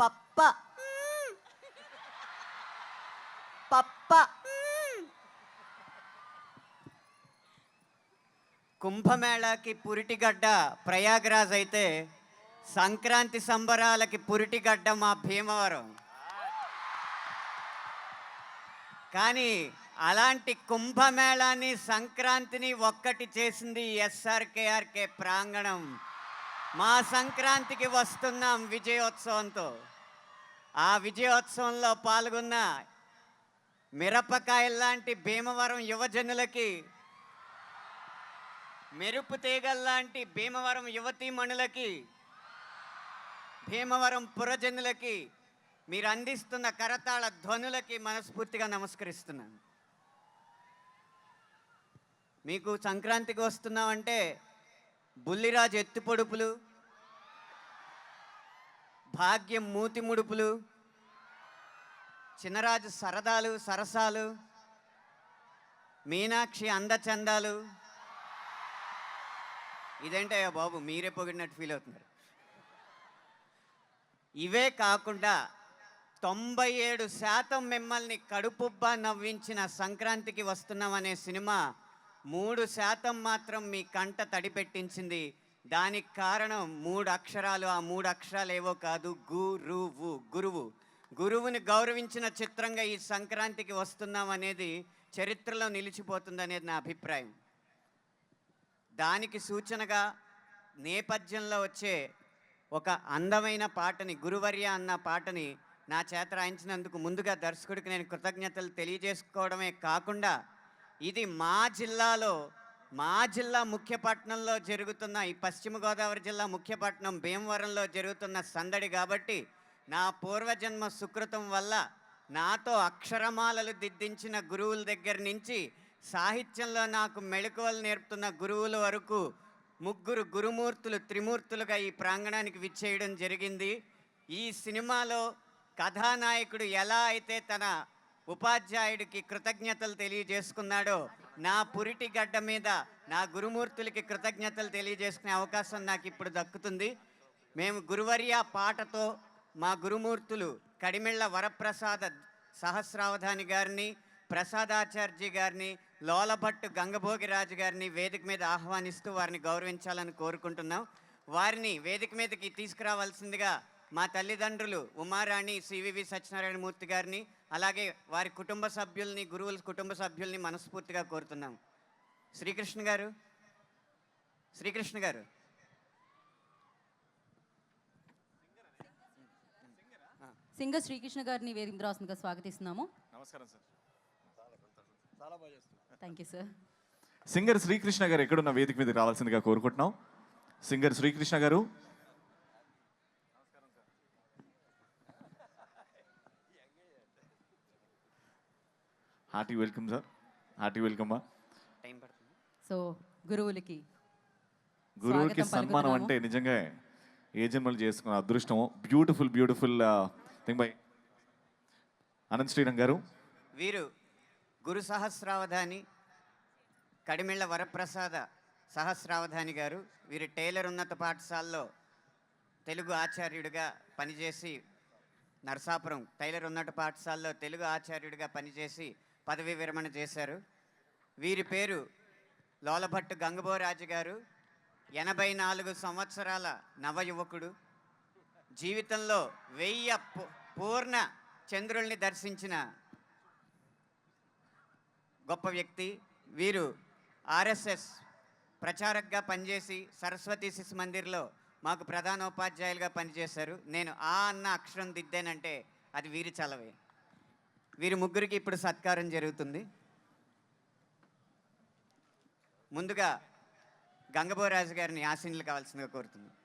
పప్ప. పప్ప. కుంభమేళాకి పురిటిగడ్డ ప్రయాగరాజ్ అయితే సంక్రాంతి సంబరాలకి పురిటిగడ్డ మా భీమవరం. కానీ అలాంటి కుంభమేళాని సంక్రాంతిని ఒక్కటి చేసింది ఎస్ఆర్కేఆర్కే ప్రాంగణం. మా సంక్రాంతికి వస్తున్నాం విజయోత్సవంతో. ఆ విజయోత్సవంలో పాల్గొన్న మిరపకాయల్లాంటి భీమవరం యువజనులకి మెరుపు తీగల్లాంటి భీమవరం యువతీమణులకి భీమవరం పురజనులకి మీరు అందిస్తున్న కరతాళ ధ్వనులకి మనస్ఫూర్తిగా నమస్కరిస్తున్నాను. మీకు సంక్రాంతికి వస్తున్నామంటే బుల్లిరాజు ఎత్తు పొడుపులు భాగ్యం మూతి ముడుపులు చిన్నరాజు సరదాలు సరసాలు మీనాక్షి అందచందాలు. ఇదేంటయ్యా బాబు మీరే పొగిడినట్టు ఫీల్ అవుతున్నారు. ఇవే కాకుండా తొంభై ఏడు శాతం మిమ్మల్ని కడుపుబ్బా నవ్వించిన సంక్రాంతికి వస్తున్నామనే సినిమా మూడు శాతం మాత్రం మీ కంట తడిపెట్టించింది. దానికి కారణం మూడు అక్షరాలు. ఆ మూడు అక్షరాలు ఏవో కాదు గురువు గురువు. గురువుని గౌరవించిన చిత్రంగా ఈ సంక్రాంతికి వస్తున్నాం అనేది చరిత్రలో నిలిచిపోతుంది అనేది నా అభిప్రాయం. దానికి సూచనగా నేపథ్యంలో వచ్చే ఒక అందమైన పాటని గురువర్య అన్న పాటని నా చేత రాయించినందుకు ముందుగా దర్శకుడికి నేను కృతజ్ఞతలు తెలియజేసుకోవడమే కాకుండా ఇది మా జిల్లాలో మా జిల్లా ముఖ్య పట్టణంలో జరుగుతున్న ఈ పశ్చిమ గోదావరి జిల్లా ముఖ్య పట్టణం భీమవరంలో జరుగుతున్న సందడి కాబట్టి నా పూర్వజన్మ సుకృతం వల్ల నాతో అక్షరమాలలు దిద్దించిన గురువుల దగ్గర నుంచి సాహిత్యంలో నాకు మెళకువలు నేర్పుతున్న గురువుల వరకు ముగ్గురు గురుమూర్తులు త్రిమూర్తులుగా ఈ ప్రాంగణానికి విచ్చేయడం జరిగింది. ఈ సినిమాలో కథానాయకుడు ఎలా అయితే తన ఉపాధ్యాయుడికి కృతజ్ఞతలు తెలియజేసుకున్నాడో. నా పురిటి గడ్డ మీద నా గురుమూర్తులకి కృతజ్ఞతలు తెలియజేసుకునే అవకాశం నాకు ఇప్పుడు దక్కుతుంది. మేము గురువర్య పాటతో మా గురుమూర్తులు కడిమిళ్ళ వరప్రసాద సహస్రావధాని గారిని ప్రసాదాచార్జీ గారిని లోలభట్టు గంగభోగిరాజు గారిని వేదిక మీద ఆహ్వానిస్తూ వారిని గౌరవించాలని కోరుకుంటున్నాం. వారిని వేదిక మీదకి తీసుకురావాల్సిందిగా మా తల్లిదండ్రులు ఉమారాణి సివివి సత్యనారాయణమూర్తి గారిని అలాగే వారి కుటుంబ సభ్యుల్ని గురువుల కుటుంబ సభ్యుల్ని మనస్ఫూర్తిగా కోరుతున్నాం. శ్రీకృష్ణ గారు? శ్రీకృష్ణ గారు? సింగర్ శ్రీకృష్ణ గారిని వేదిక స్వాగతిస్తున్నాము. నమస్కారం sir. Thank you sir singer Srikrishna గారు ఎక్కడున్న వేదిక మీదకి రావాల్సిందిగా కోరుకుంటున్నాం. సింగర్ శ్రీకృష్ణ గారు hearty welcome sir. Hearty welcome time పడుతుంది. సో గురువులకి గురువుకి స్వాగతం సన్మానం. అంటే నిజంగా ఏ జన్మలు చేసుకున్న అదృష్టం beautiful beautiful thing by Anant Srirang గారు. వీరు గురు సహస్రావధాని కడిమిళ్ళ వరప్రసాద సహస్రావధాని గారు. వీరు టైలర్ ఉన్నత పాఠశాలలో తెలుగు ఆచార్యుడిగా పనిచేసి నరసాపురం టైలర్ ఉన్నత పాఠశాలలో తెలుగు ఆచార్యుడిగా పనిచేసి పదవీ విరమణ చేశారు. వీరి పేరు లోలభట్టు గంగబోరాజు గారు. ఎనభై నాలుగు సంవత్సరాల నవయువకుడు. జీవితంలో వెయ్యి పూర్ణ చంద్రుల్ని దర్శించిన గొప్ప వ్యక్తి. వీరు ఆర్ఎస్ఎస్ ప్రచారక్గా పనిచేసి సరస్వతి శిశు మందిర్లో మాకు ప్రధానోపాధ్యాయులుగా పనిచేశారు. నేను ఆ అన్న అక్షరం దిద్దానంటే అది వీరి చలవే. వీరి ముగ్గురికి ఇప్పుడు సత్కారం జరుగుతుంది. ముందుగా గంగబోరాజు గారిని ఆశీనులు కావాల్సిందిగా కోరుతున్నాను